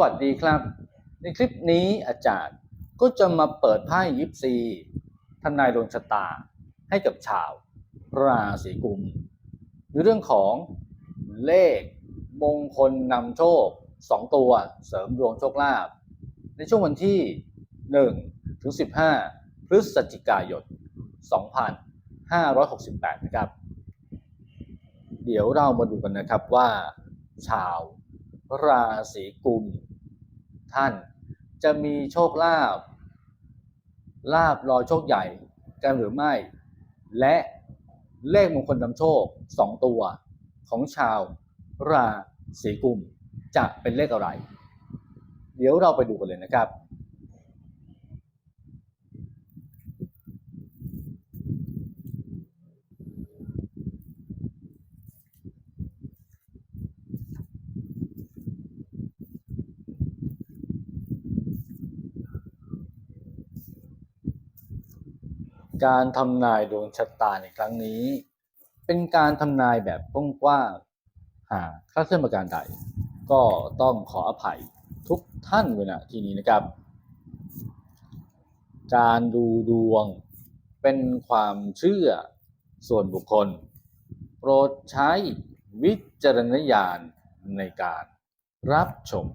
วัสดีครับ ในคลิปนี้อาจารย์ก็จะมาเปิดไพ่ยิปซีทำนายดวงชะตาให้กับชาวราศีกุมในเรื่องของเลขมงคลนำโชค 2 ตัวเสริมดวงโชคลาภในช่วงวันที่ 1 ถึง 15 พฤศจิกายน 2568 นะครับ เดี๋ยวเรามาดูกันนะครับว่าชาวราศีกุม ท่าน จะมีโชคลาภลาบรอโชคใหญ่กันหรือไม่ และเลขมงคลนำโชคสองตัวของชาวราศีกุมจะเป็นเลขอะไร เดี๋ยวเราไปดูกันเลยนะครับ การทำนายดวงชะตาในครั้งนี้ เป็นการทำนายแบบกว้างๆหากคลาดเคลื่อนประการใดก็ต้องขออภัยทุกท่านเวลาที่นี้นะครับ การดูดวงเป็นความเชื่อส่วนบุคคล โปรดใช้วิจารณญาณในการรับชม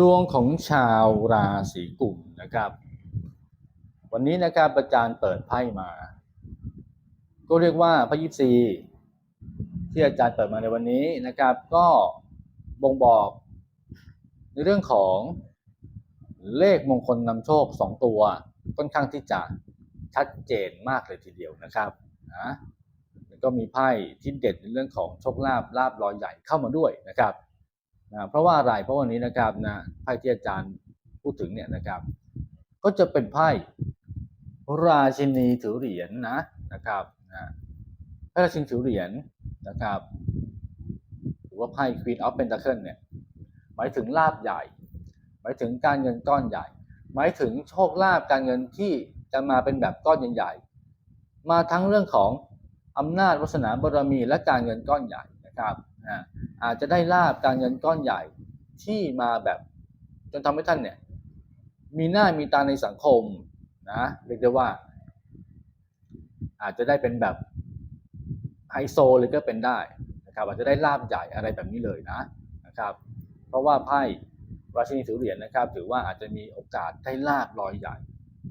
ดวงของชาวราศีกุมนะครับ วันนี้นะครับอาจารย์เปิดไพ่มา ก็เรียกว่าพระยิปซีที่อาจารย์เปิดมาในวันนี้นะครับ ก็บ่งบอกในเรื่องของเลขมงคลนำโชคสองตัวค่อนข้างที่จะชัดเจนมากเลยทีเดียวนะครับนะก็มีไพ่ที่เด็ดในเรื่องของโชคลาภลาบลอยใหญ่เข้ามาด้วยนะครับ นะเพราะว่าอะไรเพราะวันนี้นะครับนะไพ่ที่อาจารย์พูดถึงเนี่ยนะครับ ก็จะเป็นไพ่ราชินีถือเหรียญนะนะครับนะไพ่ราชินีถือเหรียญนะครับหรือว่าไพ่ Queen of pentacles เนี่ยหมายถึงลาบใหญ่ หมายถึงการเงินก้อนใหญ่ หมายถึงโชคลาภการเงินที่จะมาเป็นแบบก้อนใหญ่ๆมาทั้งเรื่องของอำนาจวาสนาบารมีและการเงินก้อนใหญ่นะครับนะ อาจจะได้ลาบการเงินก้อนใหญ่ที่มาแบบ จนทำให้ท่านเนี่ย มีหน้ามีตาในสังคมนะเรียกได้ว่า อาจจะได้เป็นแบบไฮโซเลยก็เป็นได้นะครับ อาจจะได้ลาบใหญ่อะไรแบบนี้เลยนะนะครับ เพราะว่าไพ่ราชินีถือเหรียญนะครับ ถือว่าอาจจะมีโอกาสได้ลาบลอยใหญ่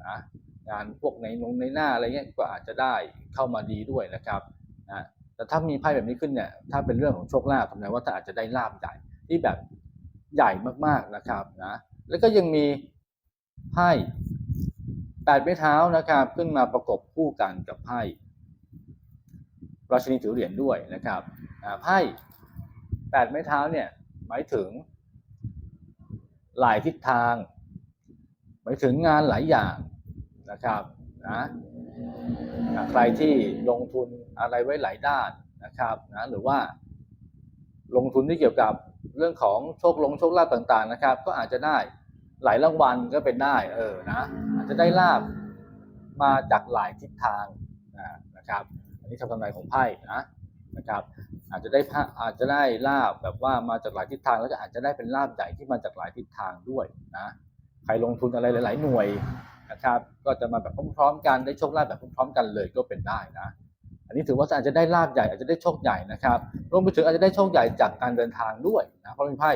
นะงานพวกในนงในหน้าอะไรเงี้ยก็อาจจะได้เข้ามาดีด้วยนะครับนะ แต่ถ้ามีไพ่แบบนี้ขึ้นเนี่ยถ้าเป็นเรื่องของโชคลาภทำนายว่าถ้าอาจจะได้ลาบใหญ่ที่แบบใหญ่มากๆนะครับนะแล้วก็ยังมีไพ่แปดไม้เท้านะครับ ขึ้นมาประกบคู่กันกับไพ่ราชินีถือเหรียญด้วยนะครับไพ่แปดไม้เท้าเนี่ยหมายถึงหลายทิศทาง หมายถึงงานหลายอย่างนะครับ นะใครที่ลงทุนอะไรไว้หลายด้านนะครับนะหรือว่า ลงทุนที่เกี่ยวกับเรื่องของโชคลงโชคลาภต่างๆนะครับ ก็อาจจะได้หลายรางวัลก็เป็นได้เออนะอาจจะได้ลาบมาจากหลายทิศทางนะครับ อันนี้คำทำนายของไพ่นะนะครับ อาจจะได้อาจจะได้ลาบแบบว่ามาจากหลายทิศทางแล้วก็อาจจะได้เป็นลาบใหญ่ที่มาจากหลายทิศทางด้วยนะใครลงทุนอะไรหลาย ๆ หน่วย นะครับก็จะมาแบบพร้อมๆกันได้โชคลาภแบบพร้อมๆกันเลยก็เป็นได้นะอันนี้ถือว่าอาจจะได้ลาภใหญ่อาจจะได้โชคใหญ่นะครับรวมไปถึงอาจจะได้โชคใหญ่จากการเดินทางด้วยนะเพราะมีไพ่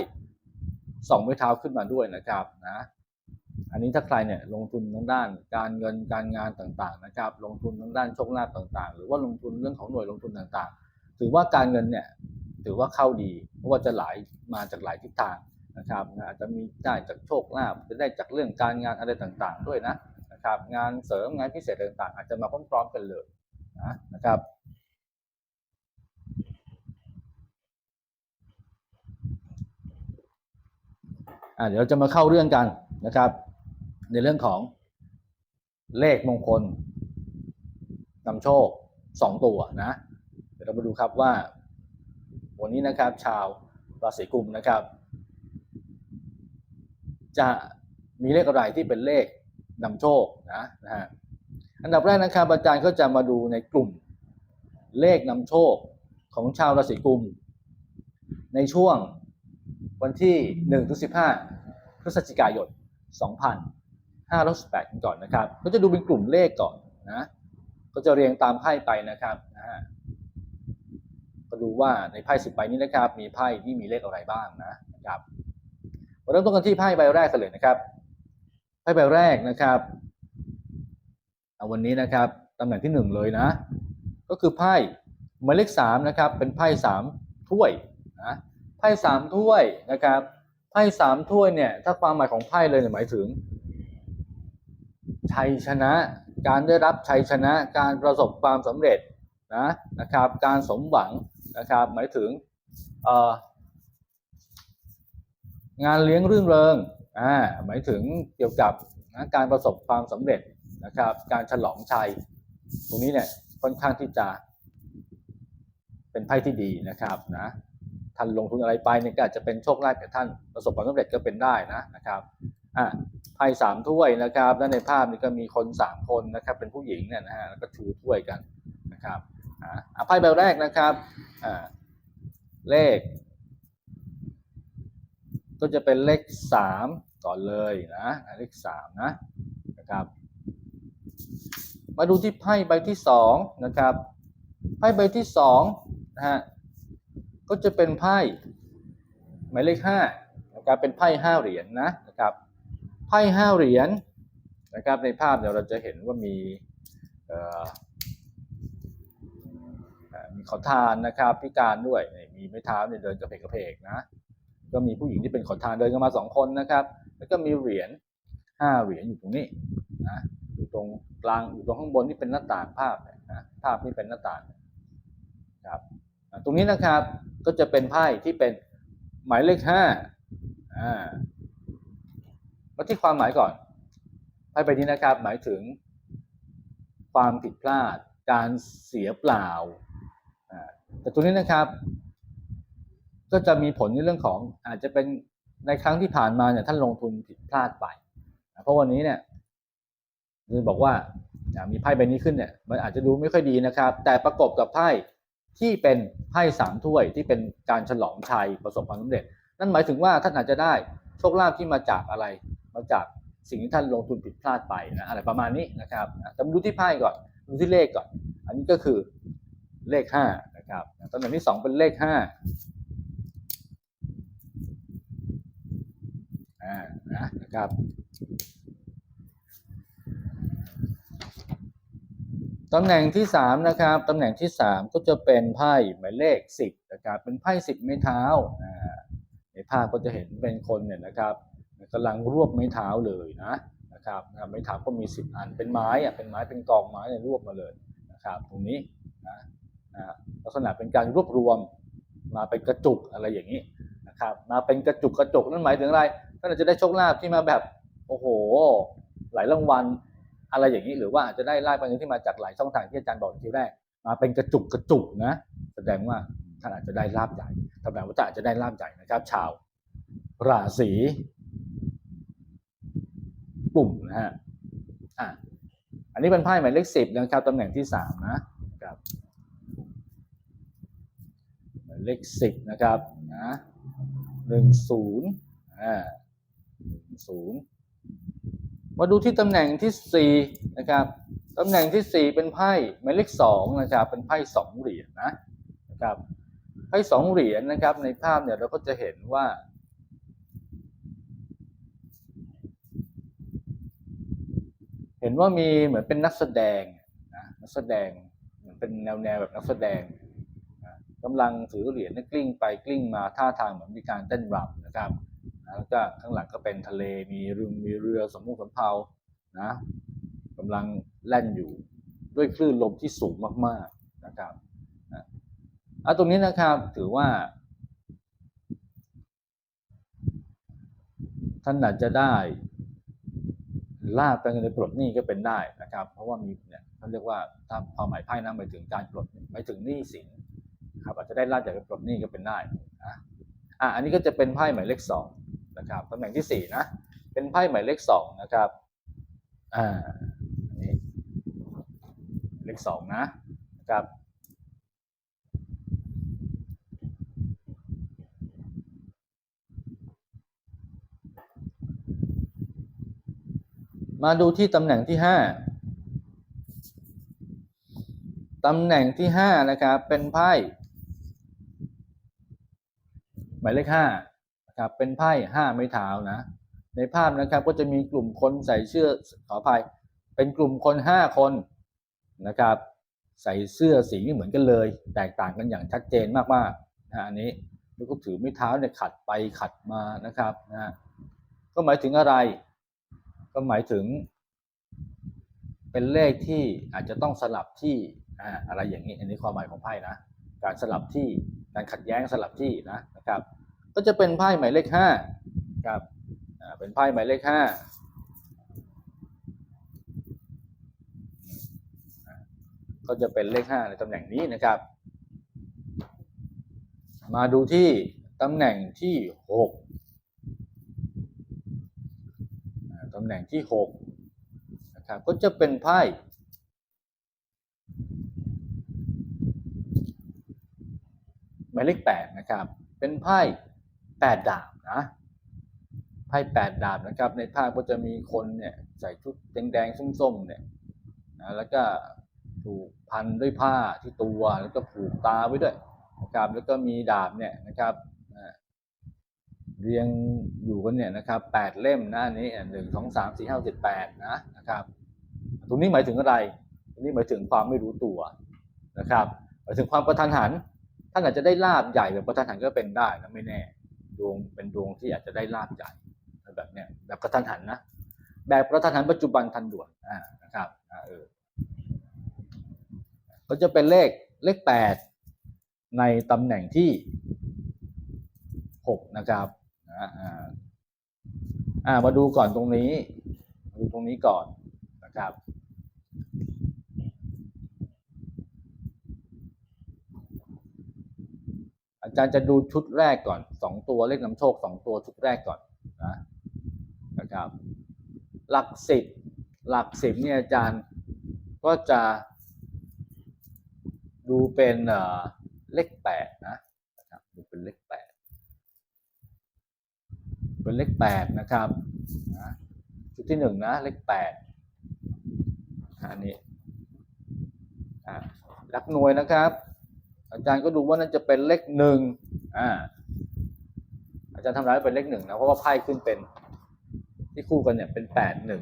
สองไม้เท้าขึ้นมาด้วยนะครับนะอันนี้ถ้าใครเนี่ยลงทุนทางด้านการเงินการงานต่างๆนะครับ ลงทุนทางด้านโชคลาภต่างๆ หรือว่าลงทุนเรื่องของหน่วยลงทุนต่างๆ ถือว่าการเงินเนี่ยถือว่าเข้าดีเพราะว่าจะไหลมาจากหลายทิศทาง นะครับอาจจะมีได้จากโชคลาภจะได้จากเรื่องการงานอะไรต่างๆ ด้วยนะนะครับ งานเสริมงานพิเศษต่างๆ อาจจะมาพร้อมๆกันเลยนะนะครับเดี๋ยวเราจะมาเข้าเรื่องกันนะครับ ในเรื่องของเลขมงคลนำโชคสองตัวนะ เดี๋ยวเรามาดูครับว่า วันนี้นะครับชาวราศีกุมนะครับ จะมีเลขอะไรที่เป็นเลขนำโชคนะนะฮะอันดับแรกนะครับอาจารย์ก็จะมาดูในกลุ่มเลขนำโชคของชาวราศีกุม ในช่วงวันที่1ถึง15 พฤศจิกายน 2568กันก่อนนะครับ ก็จะดูเป็นกลุ่มเลขก่อนนะ ก็จะเรียงตามไพ่ไปนะครับนะฮะก็ดูว่าในไพ่สิบใบนี้นะครับ มีไพ่ที่มีเลขอะไรบ้างนะครับ มาเริ่มต้นกันที่ไพ่ใบแรกกันเลยนะครับไพ่ใบแรกนะครับเอาวันนี้นะครับตำแหน่งที่หนึ่งเลยนะ ก็คือไพ่หมายเลขสามนะครับ เป็นไพ่สามถ้วยนะไพ่สามถ้วยนะครับไพ่สามถ้วยเนี่ย ถ้าความหมายของไพ่เลยเนี่ยหมายถึง ชัยชนะ การได้รับชัยชนะ การประสบความสำเร็จนะนะครับ การสมหวังนะครับ หมายถึงเอ่อ งานเลี้ยงรื่นเริงอ่าหมายถึงเกี่ยวกับนะการประสบความสำเร็จนะครับ การฉลองชัย ตรงนี้เนี่ยค่อนข้างที่จะเป็นไพ่ที่ดีนะครับนะท่านลงทุนอะไรไปเนี่ยก็อาจจะเป็นโชคลาภแก่ท่านประสบความสำเร็จก็เป็นได้นะนะครับอะไพ่สามถ้วยนะครับและในภาพนี้ก็มีคนสามคนนะครับเป็นผู้หญิงเนี่ยนะฮะแล้วก็ชูถ้วยกันนะครับอะอะไพ่ใบแรกนะครับอ่าเลข ก็จะเป็นเลขสามก่อนเลยนะเลขสามนะนะครับมาดูที่ไพ่ใบที่สองนะครับไพ่ใบที่สองนะฮะก็จะเป็นไพ่หมายเลขห้านะครับเป็นไพ่ห้าเหรียญนะนะครับไพ่ห้าเหรียญนะครับในภาพเนี่ยวเราจะเห็นว่ามีเอ่อมีขอทานนะครับพิการด้วยมีไม้เท้าเนี่ยเดินกระเพกกระเพกนะ ก็มีผู้หญิงที่เป็นขอทานเดินกันมาสองคนนะครับ แล้วก็มีเหรียญห้าเหรียญอยู่ตรงนี้นะอยู่ตรงกลางอยู่ตรงข้างบนที่เป็นหน้าต่างภาพนะภาพที่เป็นหน้าต่างครับตรงนี้นะครับก็จะเป็นไพ่ที่เป็นหมายเลขห้าอ่ามาที่ความหมายก่อนไพ่ใบนี้นะครับ หมายถึงความผิดพลาด การเสียเปล่าอ่าแต่ตัวนี้นะครับ ก็จะมีผลในเรื่องของอาจจะเป็นในครั้งที่ผ่านมาเนี่ยท่านลงทุนผิดพลาดไป เพราะวันนี้เนี่ยคือบอกว่ามีไพ่ใบนี้ขึ้นเนี่ยมันอาจจะดูไม่ค่อยดีนะครับ แต่ประกบกับไพ่ที่เป็นไพ่สามถ้วยที่เป็นการฉลองชัยประสบความสำเร็จ นั่นหมายถึงว่าท่านอาจจะได้โชคลาภที่มาจากอะไร มาจากสิ่งที่ท่านลงทุนผิดพลาดไปนะอะไรประมาณนี้นะครับแต่มาดูที่ไพ่ก่อนดูที่เลขก่อน อันนี้ก็คือเลขห้านะครับตำแหน่งที่สองเป็นเลขห้า อ่านะครับตำแหน่งที่สามนะครับตำแหน่งที่สามก็จะเป็นไพ่หมายเลขสิบนะครับเป็นไพ่สิบไม้เท้าในภาพก็จะเห็นเป็นคนเนี่ยนะครับกำลังรวบไม้เท้าเลยนะนะครับไม้เท้าก็มีสิบอันเป็นไม้อะเป็นไม้เป็นกองไม้เนี่ยรวบมาเลยนะครับตรงนี้นะนะลักษณะเป็นการรวบรวมมาเป็นกระจุกอะไรอย่างนี้ ครับมาเป็นกระจุกกระจุกนั่นหมายถึงอะไรท่านอาจจะได้โชคลาภที่มาแบบโอ้โห หลายรางวัลอะไรอย่างนี้หรือว่าอาจจะได้ลาภบางอย่างที่มาจากหลายช่องทางที่อาจารย์บอกทีแรก มาเป็นกระจุกกระจุกนะ แสดงว่าท่านอาจจะได้ลาภใหญ่แสดงว่าท่านอาจจะได้ลาภใหญ่นะครับ ชาว ราศีปุ่มนะฮะอะอันนี้เป็นไพ่หมายเลขสิบนะครับตำแหน่งที่สามนะครับหมายเลขสิบนะครับนะ หนึ่งศูนย์อ่าหนึ่งศูนย์มาดูที่ตำแหน่งที่สี่นะครับตำแหน่งที่สี่เป็นไพ่หมายเลขสองนะครับเป็นไพ่สองเหรียญนะนะครับไพ่สองเหรียญนะครับ ในภาพเนี่ยเราก็จะเห็นว่าเห็นว่ามีเหมือนเป็นนักแสดงนะนักแสดงเหมือนเป็นแนวแนวแบบนักแสดง กำลังถือเหรียญนี่ยกลิ้งไปกลิ้งมาท่าทางเหมือนมีการเต้นรำนะครับแล้วก็ข้างหลังก็เป็นทะเลมีเรือมีเรือสมมุติสำเภานะกำลังแล่นอยู่ด้วยคลื่นลมที่สูงมากๆนะครับอะตรงนี้นะครับถือว่า ท่านอาจจะได้ลาบการเงินในปลดหนี้ก็เป็นได้นะครับ เพราะว่ามีเนี่ยเขาเรียกว่าถ้าความหมายไพ่นะหมายถึงการปลดหมายถึงหนี้สิน ครับอาจจะได้ลาบจากการปลดหนี้ก็เป็นได้นะอะอันนี้ก็จะเป็นไพ่หมายเลขสองนะครับตำแหน่งที่สี่นะเป็นไพ่หมายเลขสองนะครับอ่านนี้เลขสองนะนะครับมาดูที่ตำแหน่งที่ห้าตำแหน่งที่ห้านะครับเป็นไพ่ หมายเลขห้านะครับเป็นไพ่ห้าไม้เท้านะ ในภาพนะครับก็จะมีกลุ่มคนใส่เสื้อขออภัยเป็นกลุ่มคนห้าคนนะครับใส่เสื้อสีไม่เหมือนกันเลย แตกต่างกันอย่างชัดเจนมากๆนะอันนี้แล้วก็ถือไม้เท้าเนี่ยขัดไปขัดมานะครับนะฮะก็หมายถึงอะไร ก็หมายถึง เป็นเลขที่อาจจะต้องสลับที่อะไรอย่างนี้ อันนี้ความหมายของไพ่นะ การสลับที่การขัดแย้งสลับที่นะ ครับ ก็จะเป็นไพ่หมายเลขห้าครับอ่าเป็นไพ่หมายเลขห้าอ่าก็จะเป็นเลขห้าในตำแหน่งนี้นะครับ มาดูที่ตำแหน่งที่หกอ่าตำแหน่งที่หกนะครับก็จะเป็นไพ่หมายเลขแปดนะครับ เป็นไพ่แปดดาบนะไพ่แปดดาบนะครับ ในภาพก็จะมีคนเนี่ยใส่ชุดแดงๆส้มๆเนี่ยนะแล้วก็ถูกพันด้วยผ้าที่ตัวแล้วก็ผูกตาไว้ด้วยนะครับแล้วก็มีดาบเนี่ยนะครับเรียงอยู่กันเนี่ยนะครับแปดเล่มนะอันนี้หนึ่งสองสามสี่ห้าเจ็ดแปดนะนะครับตรงนี้หมายถึงอะไรตรงนี้หมายถึงความไม่รู้ตัวนะครับหมายถึงความประทันหัน ท่านอาจจะได้ลาบใหญ่แบบประทันหันก็เป็นได้นะไม่แน่ ดวงเป็นดวงที่อาจจะได้ลาบใหญ่แบบเนี้ยแบบกระทันหันนะแบบกระทันหันปัจจุบันทันด่วนอ่านะครับอ่าเออก็จะเป็นเลขเลขแปดในตำแหน่งที่หกนะครับอ่าอ่ามาดูก่อนตรงนี้มาดูตรงนี้ก่อนนะครับ อาจารย์จะดูชุดแรกก่อนสองตัวเลขนำโชคสองตัวชุดแรกก่อนนะนะครับ หลักสิบหลักสิบเนี่ยอาจารย์ก็จะดูเป็นเลขแปดนะนะครับดูเป็นเลขแปดเป็นเลขแปดนะครับนะชุดที่หนึ่งนะเลขแปดอันนี้อ่าหลักหน่วยนะครับ อาจารย์ก็ดูว่านั่นจะเป็นเลขหนึ่งอ่าอาจารย์ทำร้ายเป็นเลขหนึ่งนะเพราะว่าไพ่ขึ้นเป็นที่คู่กันเนี่ยเป็นแปดหนึ่ง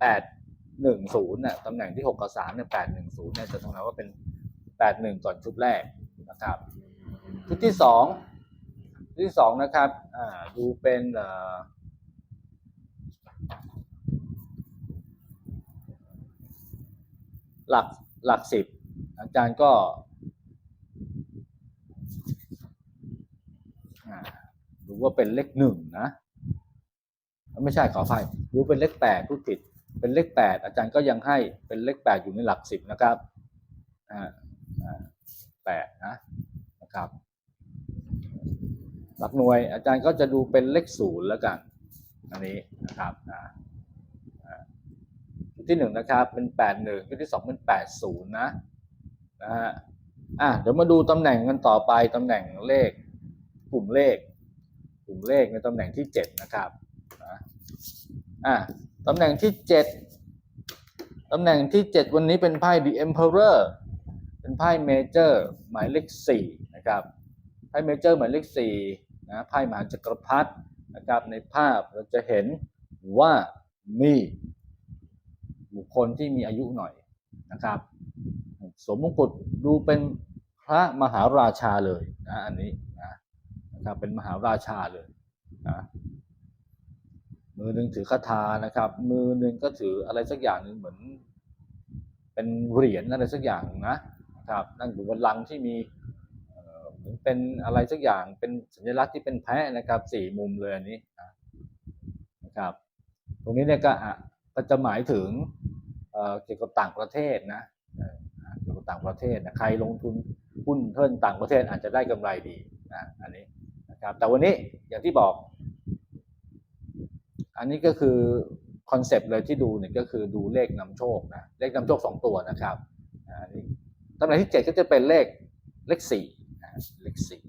แปดหนึ่งศูนย์น่ะตำแหน่งที่หกกับสามเนี่ยแปดหนึ่งศูนย์เนี่ยจะทำร้ายว่าเป็นแปดหนึ่งก่อนชุดแรกนะครับชุดที่สองชุดที่สองนะครับอ่าดูเป็นเอ่อหลักหลักสิบอาจารย์ก็ อ่า ดูว่าเป็นเลขหนึ่งนะ ไม่ใช่ขออภัยดูเป็นเลขแปดพูดผิด เป็นเลขแปดอาจารย์ก็ยังให้เป็นเลขแปดอยู่ในหลักสิบนะครับอ่าแปดนะนะครับ หลักหน่วยอาจารย์ก็จะดูเป็นเลขศูนย์แล้วกัน อันนี้นะครับอ่าอ่าชุดที่หนึ่งนะครับเป็นแปดหนึ่งชุดที่สองเป็นแปดศูนย์นะนะฮะอะเดี๋ยวมาดูตำแหน่งกันต่อไปตำแหน่งเลขกลุ่มเลข กลุ่มเลขในตำแหน่งที่เจ็ดนะครับนะอะตำแหน่งที่เจ็ดตำแหน่งที่เจ็ดวันนี้เป็นไพ่ The Emperor เป็นไพ่เมเจอร์หมายเลขสี่นะครับไพ่เมเจอร์หมายเลขสี่นะไพ่มหาจักรพรรดินะครับในภาพเราจะเห็นว่ามีบุคคลที่มีอายุหน่อยนะครับสวมมงกุฎดูเป็นพระมหาราชาเลยนะอันนี้ นะครับ เป็นมหาราชาเลยนะมือหนึ่งถือคาถานะครับ มือหนึ่งก็ถืออะไรสักอย่างหนึ่งเหมือน เป็นเหรียญอะไรสักอย่างนะครับ นั่งอยู่บนลังที่มีเหมือนเป็นอะไรสักอย่างเป็นสัญลักษณ์ที่เป็นแพะนะครับสี่มุมเลยอันนี้นะครับ ตรงนี้เนี่ยก็อะก็จะหมายถึงเกี่ยวกับต่างประเทศนะเกี่ยวกับต่างประเทศนะใครลงทุนหุ้นเพิ่นต่างประเทศอาจจะได้กำไรดีนะอันนี้ นะครับแต่วันนี้อย่างที่บอก อันนี้ก็คือคอนเซปต์เลยที่ดูเนี่ยก็คือดูเลขนำโชคนะเลขนำโชคสองตัวนะครับอันนี้ตำแหน่งที่เจ็ดก็จะเป็นเลขเลขสี่เลขสี่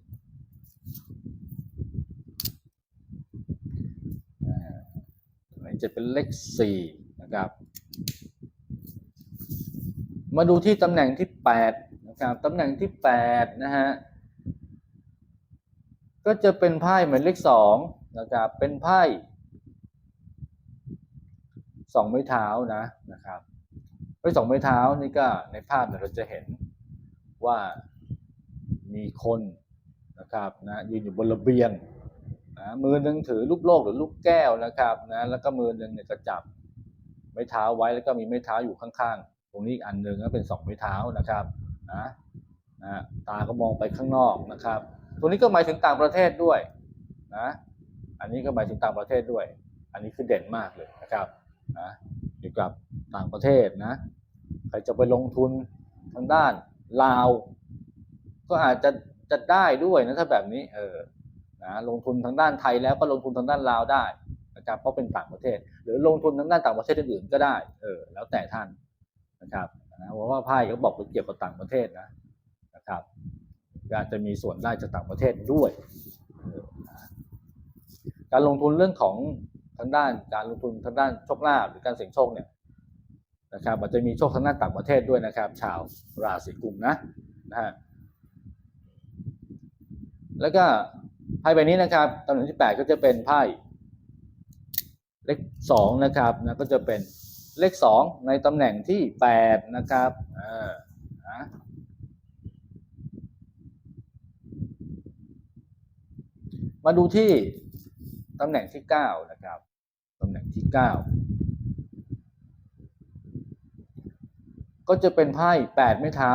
ตำแหน่งเจ็ดเป็นเลขสี่นะครับ มาดูที่ตำแหน่งที่แปดนะครับตำแหน่งที่แปดนะฮะ ก็จะเป็นไพ่เหมือนเลขสองนะครับเป็นไพ่สองไม้เท้านะนะครับไอ้สองไม้เท้านี่ก็ในภาพเนี่ยเราจะเห็นว่ามีคนนะครับนะยืนอยู่บนระเบียงนะมือหนึ่งถือลูกโลกหรือลูกแก้วนะครับนะแล้วก็มือหนึ่งเนี่ยก็จับไม้เท้าไว้แล้วก็มีไม้เท้าอยู่ข้างๆ ตรงนี้อีกอันหนึ่งก็เป็นสองไม้เท้านะครับนะนะตาก็มองไปข้างนอกนะครับ ตรงนี้ก็หมายถึงต่างประเทศด้วยนะ อันนี้ก็หมายถึงต่างประเทศด้วย อันนี้คือเด่นมากเลยนะครับนะเกี่ยวกับต่างประเทศนะ ใครจะไปลงทุนทางด้านลาว ก็อาจจะจะได้ด้วยนะถ้าแบบนี้เออนะลงทุนทางด้านไทยแล้วก็ลงทุนทางด้านลาวได้นะครับเพราะเป็นต่างประเทศ หรือลงทุนทางด้านต่างประเทศอื่นๆก็ได้เออแล้วแต่ท่านนะครับนะเพราะว่าไพ่เขาบอกว่าเกี่ยวกับต่างประเทศนะนะครับ อาจจะมีส่วนได้จากต่างประเทศด้วย การลงทุนเรื่องของทางด้านการลงทุนทางด้านโชคลาภหรือการเสี่ยงโชคเนี่ยนะครับมันจะมีโชคทางด้านต่างประเทศด้วยนะครับ ชาวราศีกุมนะนะฮะแล้วก็ไพ่ใบนี้นะครับตำแหน่งที่แปดก็จะเป็นไพ่เลขสองนะครับนะก็จะเป็นเลขสองในตำแหน่งที่แปดนะครับอ่านะ มาดูที่ตำแหน่งที่เก้านะครับตำแหน่งที่เก้าก็จะเป็นไพ่แปดไม้เท้า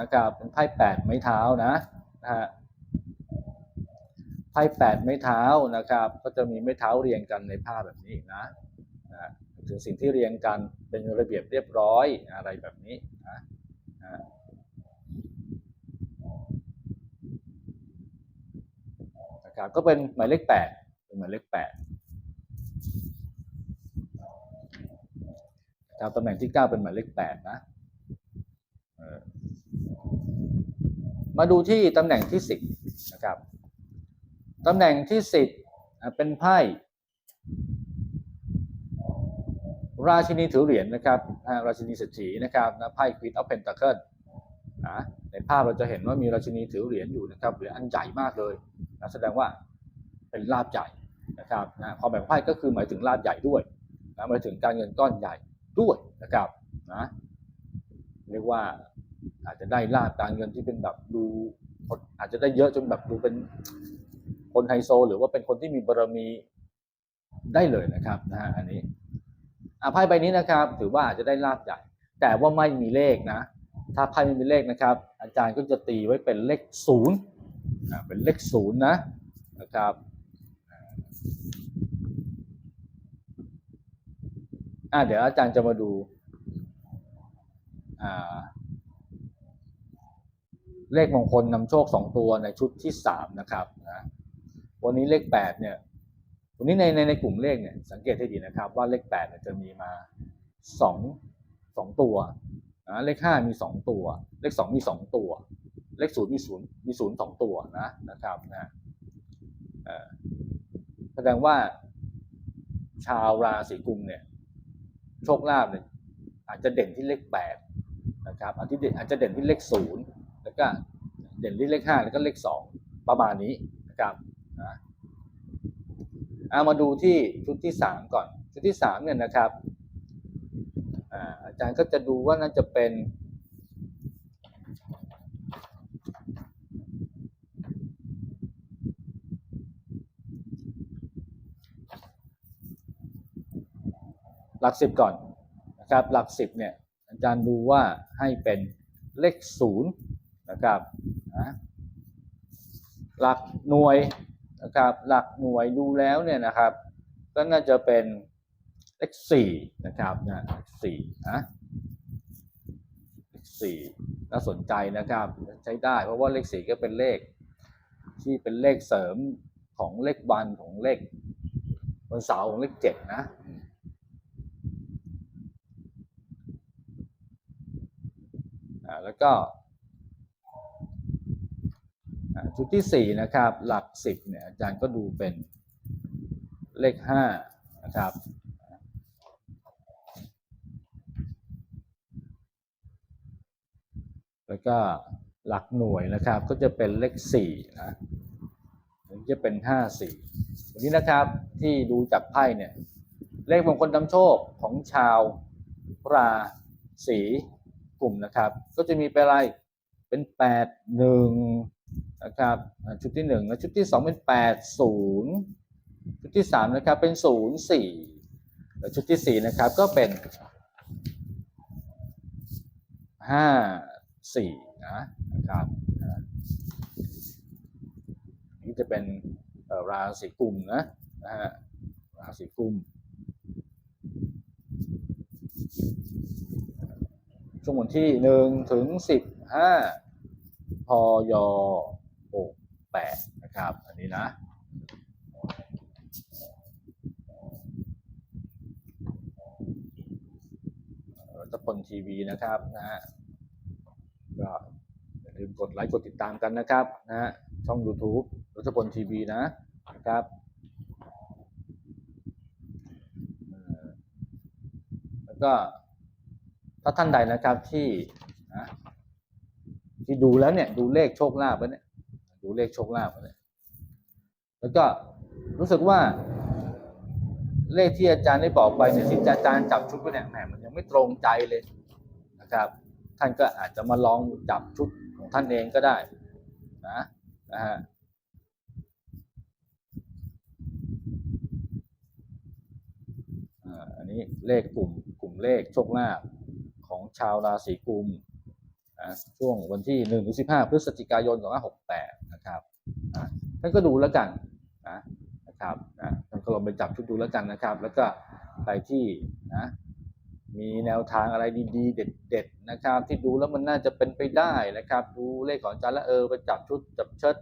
นะครับ เป็นไพ่แปดไม้เท้านะนะฮะไพ่แปดไม้เท้านะครับ ก็จะมีไม้เท้าเรียงกันในภาพแบบนี้นะนะถึงสิ่งที่เรียงกันเป็นระเบียบเรียบร้อยอะไรแบบนี้นะ นะครับก็เป็นหมายเลขแปดเป็นหมายเลขแปดครับตำแหน่งที่ 9 เป็นหมายเลข8นะ มาดูที่ตำแหน่งที่ 10นะครับตำแหน่งที่ 10อะเป็นไพ่ ราชินีถือเหรียญนะครับ ราชินีเศรษฐีนะครับนะไพ่ Queen of Pentacle นะในภาพเราจะเห็นว่ามีราชินีถือเหรียญอยู่นะครับเหรียญอันใหญ่มากเลย นะแสดงว่าเป็นลาบใหญ่นะครับนะความหมายของไพ่ก็คือหมายถึงลาบใหญ่ด้วยนะหมายถึงการเงินก้อนใหญ่ด้วยนะครับนะเรียกว่าอาจจะได้ลาบการเงินที่เป็นแบบดูอาจจะได้เยอะจนแบบดูเป็นคนไฮโซ หรือว่าเป็นคนที่มีบารมีได้เลยนะครับนะฮะอันนี้อาไพ่ใบนี้นะครับ ถือว่าอาจจะได้ลาบใหญ่ แต่ว่าไม่มีเลขนะ ถ้าไพ่ไม่มีเลขนะครับ อาจารย์ก็จะตีไว้เป็นเลขศูนย์ เป็นเลขศูนย์นะนะครับอ่าเดี๋ยวอาจารย์จะมาดูอ่าเลขมงคลนำโชคสองตัวในชุดที่สามนะครับนะวันนี้เลขแปดเนี่ยวันนี้ในในในกลุ่มเลขเนี่ยสังเกตให้ดีนะครับว่าเลขแปดเนี่ยจะมีมาสองสองตัวนะเลขห้ามีสองตัว เลขสองมีสองตัว เลขศูนย์มีศูนย์มีศูนย์สองตัวนะนะครับนะแสดงว่าชาวราศีกุมเนี่ยโชคลาภเนี่ยอาจจะเด่นที่เลขแปดนะครับอาจจะเด่นอาจจะเด่นที่เลขศูนย์แล้วก็เด่นที่เลขห้าแล้วก็เลขสองประมาณนี้นะครับนะเอามาดูที่ชุดที่สามก่อนชุดที่สามเนี่ยนะครับอาอาจารย์ก็จะดูว่าน่าจะเป็น ลักสิบก่อนนะครับ หลักสิบเนี่ยอาจารย์ดูว่าให้เป็นเลขศูนย์นะครับนะหลักหน่วยนะครับ หลักหน่วยดูแล้วเนี่ยนะครับ ก็น่าจะเป็นเลขสี่นะครับนะสี่นะสี่น่าสนใจนะครับใช้ได้ เพราะว่าเลขสี่ก็เป็นเลข ที่เป็นเลขเสริมของเลขวันของเลขวันเสาร์ของเลขเจ็ดนะ อ่า แล้วก็ชุดที่สี่นะครับ หลักสิบเนี่ยอาจารย์ก็ดูเป็นเลขห้านะครับ แล้วก็หลักหน่วยนะครับก็จะเป็นเลขสี่นะอันนี้จะเป็นห้าสี่วันนี้นะครับที่ดูจากไพ่เนี่ย เลขมงคลนำโชคของชาวราศี กลุ่มนะครับ ก็จะมีเป็นอะไรเป็นแปดหนึ่งนะครับชุดที่หนึ่งและชุดที่สองเป็นแปดศูนย์ชุดที่สามนะครับเป็นศูนย์สี่และชุดที่สี่นะครับก็เป็นห้าสี่นะนะครับอ่านี่จะเป็นราศีกลุ่มนะนะฮะราศีกลุ่ม ช่วงวันที่หนึ่งถึงสิบห้าพยหกแปดนะครับ อันนี้นะรัตพลทีวีนะครับนะฮะก็อย่าลืมกดไลค์กดติดตามกันนะครับนะฮะช่อง YouTube รัตพลทีวีนะนะครับแล้วก็ ถ้าท่านใดนะครับที่นะที่ดูแล้วเนี่ย ดูเลขโชคลาภแล้วเนี่ย ดูเลขโชคลาภแล้วเนี่ยแล้วก็รู้สึกว่าเลขที่อาจารย์ได้บอกไปเนี่ยที่อาจารย์จับชุดไปเนี่ยแหมมันยังไม่ตรงใจเลยนะครับ ท่านก็อาจจะมาลองจับชุดของท่านเองก็ได้นะนะฮะอันนี้เลขกลุ่มกลุ่มเลขโชคลาภ ชาวราศีกุมช่วงวันที่1ถึง15พฤศจิกายน2568นะครับท่านก็ดูแล้วกันนะนะครับนะท่านก็ลองไปจับชุดดูแล้วกันนะครับ แล้วก็ใครที่นะมีแนวทางอะไรดีๆ เด็ดๆนะครับที่ดูแล้วมันน่าจะเป็นไปได้นะครับ ดูเลขของจารย์แล้วเออไปจับชุดจับเชิด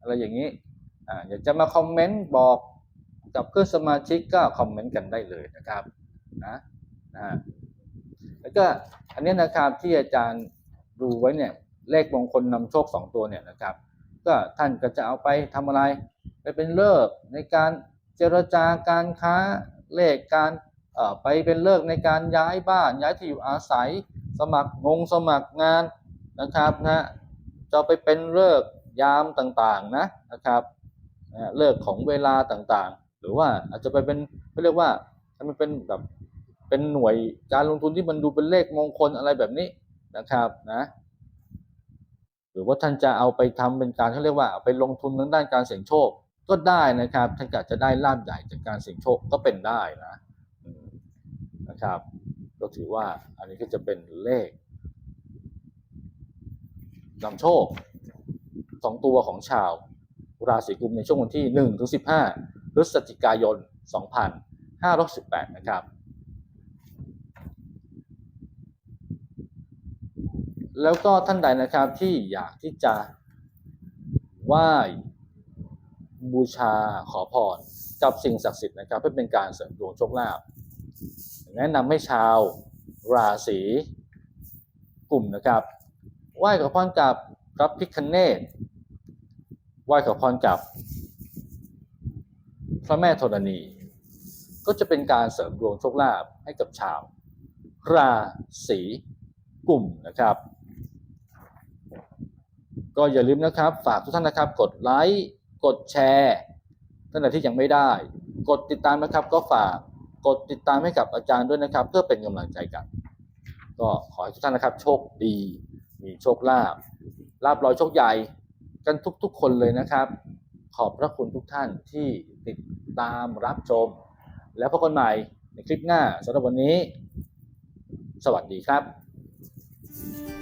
อะไรอย่างนี้อ่าอยากจะมาคอมเมนต์บอกกับเพื่อนสมาชิกก็คอมเมนต์กันได้เลยนะครับนะนะแล้วก็ อันนี้นะครับที่อาจารย์ดูไว้เนี่ยเลขมงคลนำโชคสองตัวเนี่ยนะครับ ก็ท่านก็จะเอาไปทำอะไร ไปเป็นเลิกในการเจรจาการค้าเลขการเอ่อไปเป็นเลิกในการย้ายบ้านย้ายที่อยู่อาศัย สมัครงงสมัครงานนะครับนะจะไปเป็นเลิกยามต่างๆนะนะครับเลิกของเวลาต่างๆ หรือว่าอาจจะไปเป็นเขาเรียกว่ามันเป็นแบบ เป็นหน่วยการลงทุนที่มันดูเป็นเลขมงคลอะไรแบบนี้นะครับนะหรือว่าท่านจะเอาไปทำเป็นการเขาเรียกว่าไปลงทุนทางด้านการเสี่ยงโชคก็ได้นะครับ ท่านก็จะได้ลาบใหญ่จากการเสี่ยงโชคก็เป็นได้นะนะครับก็ถือว่าอันนี้ก็จะเป็นเลขนำโชคสองตัวของชาวราศีกุมในช่วงวันที่1ถึง15พฤศจิกายน 2518 นะครับ แล้วก็ท่านใดนะครับที่อยากที่จะไหว้บูชาขอพรกับสิ่งศักดิ์สิทธิ์นะครับ เพื่อเป็นการเสริมดวงโชคลาภแนะนำให้ชาวราศีกลุ่มนะครับไหว้ขอพรกับพระพิคเนตไหว้ขอพรกับ พระแม่ธรณี ก็จะเป็นการเสริมดวงโชคลาภให้กับชาว ราศีกลุ่มนะครับ ก็อย่าลืมนะครับ ฝากทุกท่านนะครับ กดไลค์กดแชร์ท่านใดที่ยังไม่ได้ กดติดตามนะครับ ก็ฝากกดติดตามให้กับอาจารย์ด้วยนะครับ เพื่อเป็นกำลังใจกัน ก็ขอให้ทุกท่านนะครับ โชคดี มีโชคลาภลาบลอยโชคใหญ่กันทุกๆ คนเลยนะครับ ขอบพระคุณทุกท่านที่ติดตามรับชม แล้วพบกันใหม่ในคลิปหน้าสำหรับวันนี้ สวัสดีครับถ